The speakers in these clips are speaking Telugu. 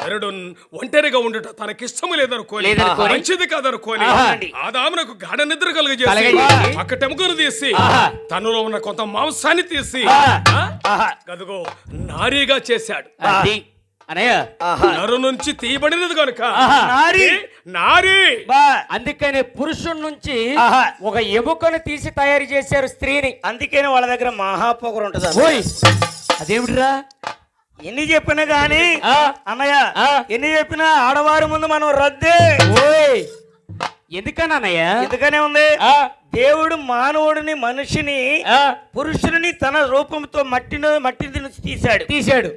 నరుడు ఒంటరిగా ఉండుట తనకిష్టము లేదనుకోని లేదనుకోని. మంచిది కాదనుకోని ఆహా. ఆదామునకు గాఢ నిద్ర కలుగజేసి కలుగజేసి. పక్క టెముకను తీసి. తనలో ఉన్న కొంత మాంసాన్ని తీసి. ఆ? గదుగో నారీగా చేశాడు నరు నుంచి తీయబడినది కనుక. నారి. ఏ? నారీ బా అందుకనే పురుషుడి నుంచి. ఒక ఎముకను తీసి తయారు చేశారు స్త్రీని అందుకనే వాళ్ళ దగ్గర మహాపోకరు ఉంటది అదేమిటిరా ఎన్ని చెప్పినా గాని ఆ. అన్నయ్య ఆ. ఎన్ని చెప్పినా ఆడవారి ముందు మనం రద్దే. ఓయ్. ఎందుకనన్నయ్య ఎందుకనే ఉంది? ఆ, దేవుడు మానవుడిని మనిషిని ఆ, పురుషుని తన రూపంతో మట్టిని మట్టి నుంచి తీశాడు. తీశాడు.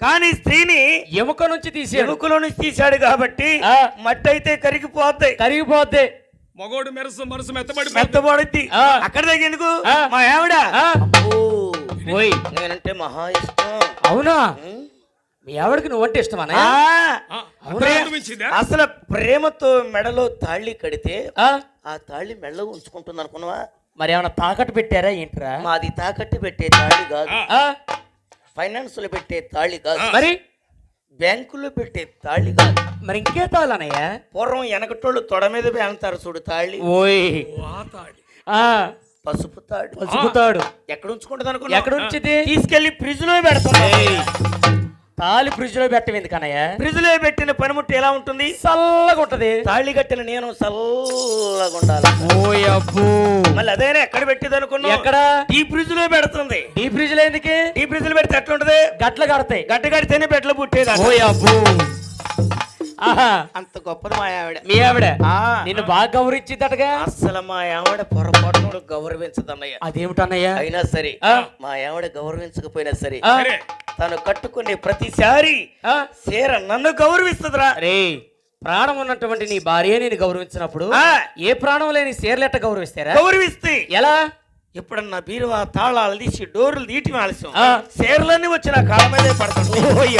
కానీ స్త్రీని ఎముక నుంచి తీసాడు ఎముకలో నుంచి తీశాడు కాబట్టి ఆ. మట్టి అయితే కరిగిపోద్ది. కరిగిపోద్ది. మగోడు మెరసు మనసు మెత్తబడి మెత్తబడుద్ది. ఆ. అక్కడ దగ్గర ఎందుకు? ఆ. మా ఆవిడ. ఓయ్. నేనంటే మహా ఇష్టం. అవునా? మీ ఆవిడకి నువ్వంటే ఇష్టమా అసలు ప్రేమతో మెడలో తాళి కడితే ఆ, ఆ తాళి మెడలో ఉంచుకుంటుంది అనుకున్నావా? మరి ఏమైనా తాకట్టు పెట్టారా ఏంట్రా? మాది తాకట్టు పెట్టే తాళి కాదు. ఆ, ఫైనాన్స్లో పెట్టే తాళి కాదు. మరి? బ్యాంకులో పెట్టే తాళి కాదు. మరి ఇంకే తాళనయ్య పూర్వం వెనకటోళ్ళు తొడ మీద వేంతారు చూడు తాళి. ఓయ్. ఆ, పసుపు తాడు పసుపుతాడు. ఎక్కడ ఉంచుకుంటుంది అనుకున్నా ఎక్కడ ఉంచిది తీసుకెళ్ళి ఫ్రిడ్జ్లో పెడతాం తాళి ఫ్రిడ్జ్లో పెట్టం ఎందుకనయ్య ఫ్రిడ్జ్లో పెట్టిన పనిముట్టు ఎలా ఉంటుంది? చల్లగా ఉంటది తాళి కట్టిన నేను చల్లగా ఉండాలి మళ్ళీ అదేనా ఎక్కడ పెట్టేది అనుకున్నా ఎక్కడ? ఈ ఫ్రిడ్జ్లో పెడుతుంది. డీ ఫ్రిడ్జ్లో ఎందుకు? ఈ ఫ్రిడ్జ్లో పెడితే ఎట్లా ఉంటది గట్ల కడతాయి. గడ్డ కడితేనే బెడ్లు పుట్టేది అంత గొప్పది మా ఆవిడ. మీ ఆవిడ? ఆ. నిన్ను బాగా గౌరవించిద్దటగా అస్సలు మా ఆవిడ పొరపాటును గౌరవించదన్నయ్య. అదేమిటన్నయ్య? అయినా సరే. మా ఆవిడ గౌరవించకపోయినా సరే తను కట్టుకునే ప్రతిసారి ఆ, చీర నన్ను గౌరవిస్తుందిరా. రే ప్రాణం ఉన్నటువంటి నీ భార్య నేను గౌరవించినప్పుడు ఆ. ఏ ప్రాణం లేని సేర్లెట్ట గౌరవిస్తారా? గౌరవిస్తే. ఎలా? ఎప్పుడన్నా బీరువా తాళాలు తీసి డోర్లు తీయటం ఆలస్యం ఆ. చీరలన్నీ వచ్చిన కాళ్ళ మీదే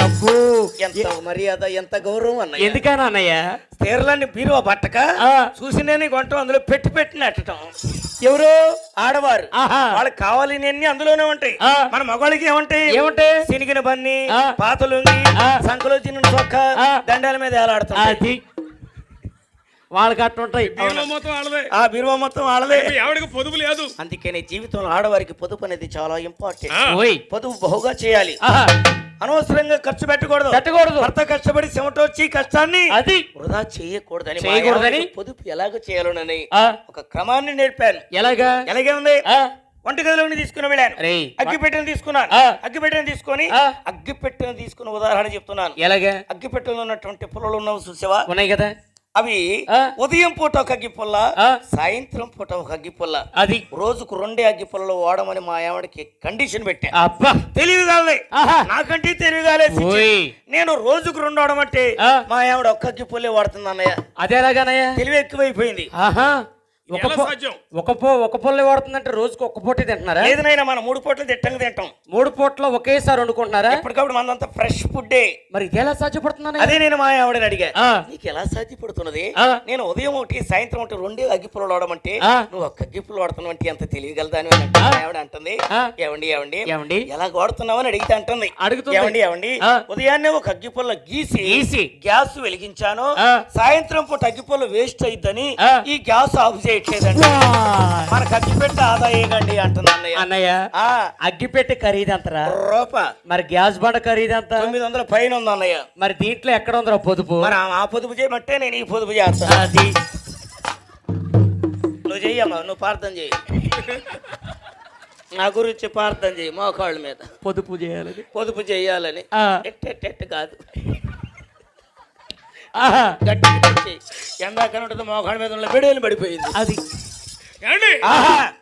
అబ్బో ఎంత మర్యాద ఎంత గౌరవం అన్నయ్య ఎందుకనా అన్నయ్య చీరలన్నీ బీరువా పట్టక. చూసి నేను కొంటాం అందులో పెట్టి పెట్టి నెట్టడం ఎవరు ఆడవారు. వాళ్ళకి కావాలినన్ని అందులోనే ఉంటాయి. మన మగవాళ్ళకి ఏముంటాయి ఏముంటాయి సినిగిన బన్ని ఆ. పాత లుంగి ఆ. సంకలో చిన్న చొక్క. దండాల మీద ఏలాడుతుంది అది వాళ్ళకి అట్టుంటాయి బీరువా మొత్తం వాళ్ళదే. ఆ బీరువా మొత్తం వాళ్ళదే. ఆవిడకి పొదుపు లేదు. అందుకనే జీవితంలో ఆడవారికి పొదుపు అనేది చాలా ఇంపార్టెంట్ పొదుపు బహుగా చేయాలి. అనవసరంగా ఖర్చు పెట్టకూడదు. పెట్టకూడదు. భర్త కష్టపడి చెమటొచ్చి కష్టాన్ని అది. వృధా చేయకూడదని చేయకూడదని? పొదుపు ఎలాగ చేయాలోనని ఆ, ఒక క్రమాన్ని నేర్పాను. ఎలాగా? ఎలాగే ఉంది? వంటగదిలోని తీసుకుని వెళ్ళాను. రే అగ్గి పెట్టెను తీసుకున్నాను. ఆ. అగ్గి పెట్టెను తీసుకొని ఆ. అగ్గి పెట్టెను తీసుకున్న ఉదాహరణ చెప్తున్నాను. ఎలాగా? అగ్గి పెట్టెలో ఉన్నటువంటి పుల్లలు ఉన్నవి చూసావా? ఉన్నాయి కదా. అవి. ఉదయం పూట ఒక అగ్గి పుల్ల ఆ. సాయంత్రం పూట ఒక అగ్గి పుల్ల. అది. రోజుకు రెండే అగ్గి పుల్లలు వాడమని మా ఆవిడకి కండిషన్ పెట్టా. అబ్బా. తెలివిగాలే. నాకంటే తెలివిగాలే నేను రోజుకు రెండు ఆ. మా ఆవిడ ఒక్క అగ్గి పుల్లే వాడుతుంది అన్నయ్య. అదే ఎలాగనయ్య తెలివి ఎక్కువైపోయింది. ఆహా. ఒక ఎలా పొ- సాధ్యం? ఒక పో ఒక పొల్లి వాడుతుందంటే రోజుకు ఒక్క పూట తింటున్నారా ఏదైనా మనం మూడు పూటలు తిట్టంగా తింటాం మూడు పూటలు ఒకేసారి వండుకుంటున్నారా ఎప్పటికప్పుడు మనదంతా ఫ్రెష్ ఫుడ్డే మరి ఇది ఎలా సాధ్యపడుతుందన్నయ్య అదే నేను మా ఆవిడని అడిగా ఆ. నీకు ఎలా సాధ్యపడుతున్నది ఆ. నేను ఉదయం ఒకటి సాయంత్రం ఒకటి రెండే అగ్గిపుల్లలు వాడమంటే ఆ. నువ్వు ఒక్క అగ్గిపుల్లు వాడుతున్నావు అంటే ఎంత తెలియగలదాని అని అంటే మా ఆవిడ అంటుంది ఆ. ఏమండి ఏమండి ఏమండి ఎలా వాడుతున్నావు అని అడిగితే అంటుంది అడుగుతుంది. ఏమండి ఏమండి ఆ. ఉదయాన్నే ఒక అగ్గిపుల్ల గీసి గీసి. గ్యాస్ వెలిగించాను ఆ. సాయంత్రం పూట అగ్గిపుల్ల వేస్ట్ అయిద్దని ఆ. ఈ గ్యాస్ ఆఫ్ చేయట్లేదండి మనకు అగ్గిపెట్టి ఆదా వేయకండి అంటుంది అన్నయ్య. అగ్గిపెట్టి ఖరీదంతరా? రూప. మరి గ్యాస్ బండ ఖరీదంత? తొమ్మిది వందల పైన ఉంది అన్నయ్య. మరి దీంట్లో ఎక్కడ ఉందిరా పొదుపు? మరి ఆ- పొదుపు చేయమంటే నేను ఈ పొదుపు చేస్తాను అది. నువ్వు చెయ్యమ్మా నువ్వు ప్రార్థన చెయ్యి. నా గురించి ప్రార్థన చెయ్యి మోకాళ్ళ మీద. పొదుపు చేయాలి పొదుపు చెయ్యాలని ఆ. ఎట్ ఎట్ ఎట్ కాదు. గట్టి ఉంటుంది మోకాళ్ళ మీద ఉన్న బిడేలు పడిపోయింది. అది. ఏమండి? ఆహా.